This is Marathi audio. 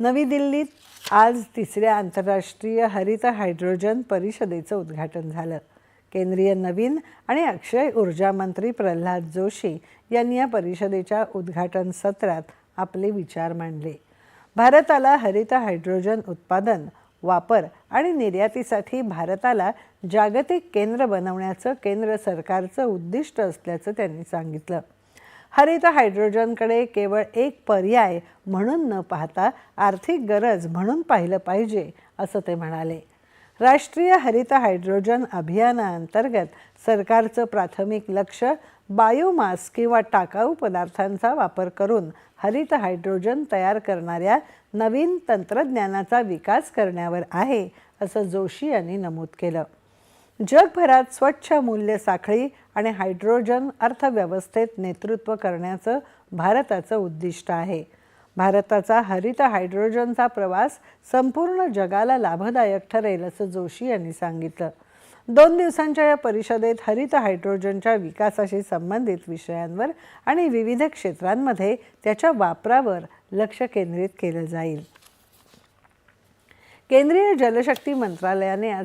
नवी दिल्लीत आज तिसऱ्या आंतरराष्ट्रीय हरित हायड्रोजन परिषदेचं उद्घाटन झालं. केंद्रीय नवीन आणि अक्षय ऊर्जा मंत्री प्रल्हाद जोशी यांनी या परिषदेच्या उद्घाटन सत्रात आपले विचार मांडले. भारताला हरित हायड्रोजन उत्पादन वापर आणि निर्यातीसाठी भारताला जागतिक केंद्र बनवण्याचं केंद्र सरकारचं उद्दिष्ट असल्याचं त्यांनी सांगितलं. हरित हायड्रोजनकडे केवळ एक पर्याय म्हणून न पाहता आर्थिक गरज म्हणून पाहिलं पाहिजे असं ते म्हणाले. राष्ट्रीय हरित हायड्रोजन अभियानाअंतर्गत सरकारचं प्राथमिक लक्ष बायोमास किंवा टाकाऊ पदार्थांचा वापर करून हरित हायड्रोजन तयार करणाऱ्या नवीन तंत्रज्ञानाचा विकास करण्यावर आहे असं जोशी यांनी नमूद केलं. जगभरात स्वच्छ मूल्य साखळी आणि हायड्रोजन अर्थव्यवस्थेत नेतृत्व करण्याचं भारताचं उद्दिष्ट आहे. भारताचा हरित हायड्रोजनचा प्रवास संपूर्ण जगाला लाभदायक ठरेल असं जोशी यांनी सांगितलं. दोन दिवसांच्या या परिषदेत हरित हायड्रोजनच्या विकासाशी संबंधित विषयांवर आणि विविध क्षेत्रांमध्ये त्याच्या वापरावर लक्ष केंद्रित केलं जाईल. केंद्रीय जलशक्ती मंत्रालयाने आज